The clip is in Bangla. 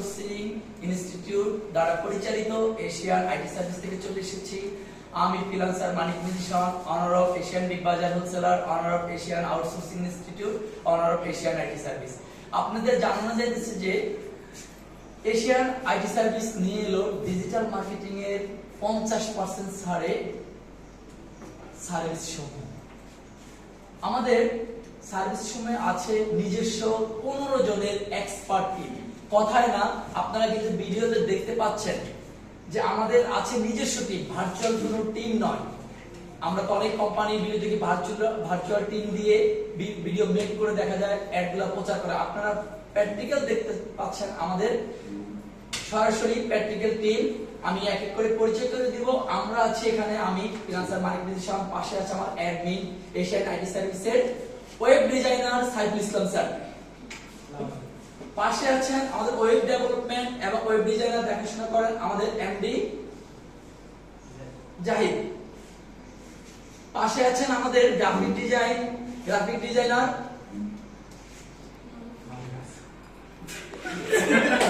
আউটসোর্সিং ইনস্টিটিউট দ্বারা পরিচালিত এশিয়ান আইটি সার্ভিস থেকে চলে এসেছি। আমি freelancer Manik mission owner of Asian big bazaar wholesaler owner of Asian outsourcing institute owner of Asian IT service আপনাদের জানানো যাইতেছে যে এশিয়ান আইটি সার্ভিস নিয়ে এলো ডিজিটাল মার্কেটিং এর পঞ্চাশ পার্সেন্ট ছাড়ে সার্ভিস সমূহ। আমাদের সার্ভিস সময় আছে নিজস্ব পনেরো জনের এক্সপার্ট টিম কথায় না, আপনারা কিন্তু ভিডিওতে দেখতে পাচ্ছেন যে আমাদের আছে নিজস্ব টিম ভার্চুয়াল কোনো টিম নয়। আমরা তো অনেক কোম্পানি ভিডিও দেখি ভার্চুয়াল ভার্চুয়াল টিম দিয়ে ভিডিও মেক করে দেখা যায় অ্যাডগুলো প্রচার করে। আপনারা প্র্যাকটিক্যাল দেখতে পাচ্ছেন আমাদের সরাসরি প্র্যাকটিক্যাল টিম আমি এক এক করে পরিচয় করে দিব। আমরা আছি এখানে, আমি ফিনান্সার মানিক বিদিশাম পাশে আছে আমার অ্যাডমিন এশিয়ান আইটি সার্ভিসের web designer Saiful Islam sir. পাশে আছেন আমাদের ওয়েব ডেভেলপমেন্ট এবং ওয়েব ডিজাইনার দেখাশোনা করেন আমাদের এমডি জাহিদ। পাশে আছেন আমাদের গ্রাফিক ডিজাইন গ্রাফিক ডিজাইনার